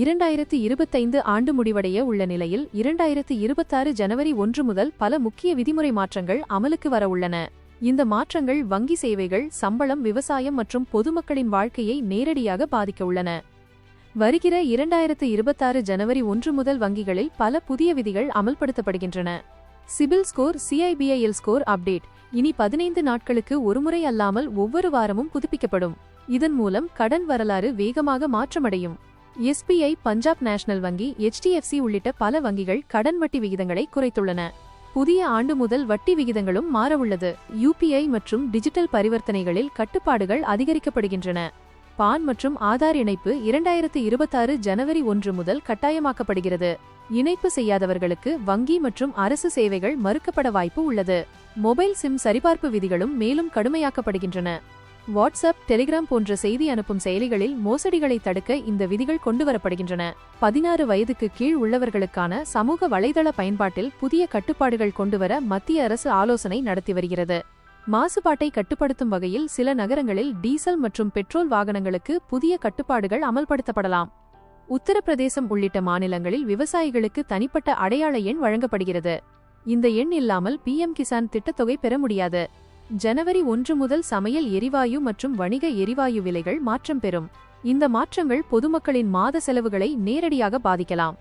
இரண்டாயிரத்து இருபத்தைந்து ஆண்டு முடிவடைய உள்ள நிலையில் இரண்டாயிரத்து இருபத்தாறு ஜனவரி ஒன்று முதல் பல முக்கிய விதிமுறை மாற்றங்கள் அமலுக்கு வர உள்ளன. இந்த மாற்றங்கள் வங்கி சேவைகள் சம்பளம் விவசாயம் மற்றும் பொதுமக்களின் வாழ்க்கையை நேரடியாக பாதிக்க உள்ளன. வருகிற இரண்டாயிரத்து இருபத்தாறு ஜனவரி ஒன்று முதல் வங்கிகளில் பல புதிய விதிகள் அமல்படுத்தப்படுகின்றன. CIBIL score CIBIL score update. இனி பதினைந்து நாட்களுக்கு ஒருமுறை அல்லாமல் ஒவ்வொரு வாரமும் புதுப்பிக்கப்படும். இதன் மூலம் கடன் வரலாறு வேகமாக மாற்றமடையும். எஸ்பிஐ பஞ்சாப் நேஷனல் வங்கி எச்டிஎஃப்சி உள்ளிட்ட பல வங்கிகள் கடன் வட்டி விகிதங்களை குறைத்துள்ளன. புதிய ஆண்டு முதல் வட்டி விகிதங்களும் மாறவுள்ளது. யுபிஐ மற்றும் டிஜிட்டல் பரிவர்த்தனைகளில் கட்டுப்பாடுகள் அதிகரிக்கப்படுகின்றன. பான் மற்றும் ஆதார் இணைப்பு இரண்டாயிரத்து இருபத்தாறு ஜனவரி ஒன்று முதல் கட்டாயமாக்கப்படுகிறது. இணைப்பு செய்யாதவர்களுக்கு வங்கி மற்றும் அரசு சேவைகள் மறுக்கப்பட வாய்ப்பு உள்ளது. மொபைல் சிம் சரிபார்ப்பு விதிகளும் மேலும் கடுமையாக்கப்படுகின்றன. வாட்ஸ்அப் டெலிகிராம் போன்ற செய்தி அனுப்பும் செயலிகளில் மோசடிகளை தடுக்க இந்த விதிகள் கொண்டுவரப்படுகின்றன. பதினாறு வயதுக்கு கீழ் உள்ளவர்களுக்கான சமூக வலைதள பயன்பாட்டில் புதிய கட்டுப்பாடுகள் கொண்டுவர மத்திய அரசு ஆலோசனை நடத்தி வருகிறது. மாசுபாட்டை கட்டுப்படுத்தும் வகையில் சில நகரங்களில் டீசல் மற்றும் பெட்ரோல் வாகனங்களுக்கு புதிய கட்டுப்பாடுகள் அமல்படுத்தப்படலாம். உத்தரப்பிரதேசம் உள்ளிட்ட மாநிலங்களில் விவசாயிகளுக்கு தனிப்பட்ட அடையாள எண் வழங்கப்படுகிறது. இந்த எண் இல்லாமல் பிஎம் கிசான் திட்டத்தொகை பெற முடியாது. ஜனவரி ஒன்று முதல் சமையல் எரிவாயு மற்றும் வணிக எரிவாயு விலைகள் மாற்றம் பெறும். இந்த மாற்றங்கள் பொதுமக்களின் மாத செலவுகளை நேரடியாக பாதிக்கலாம்.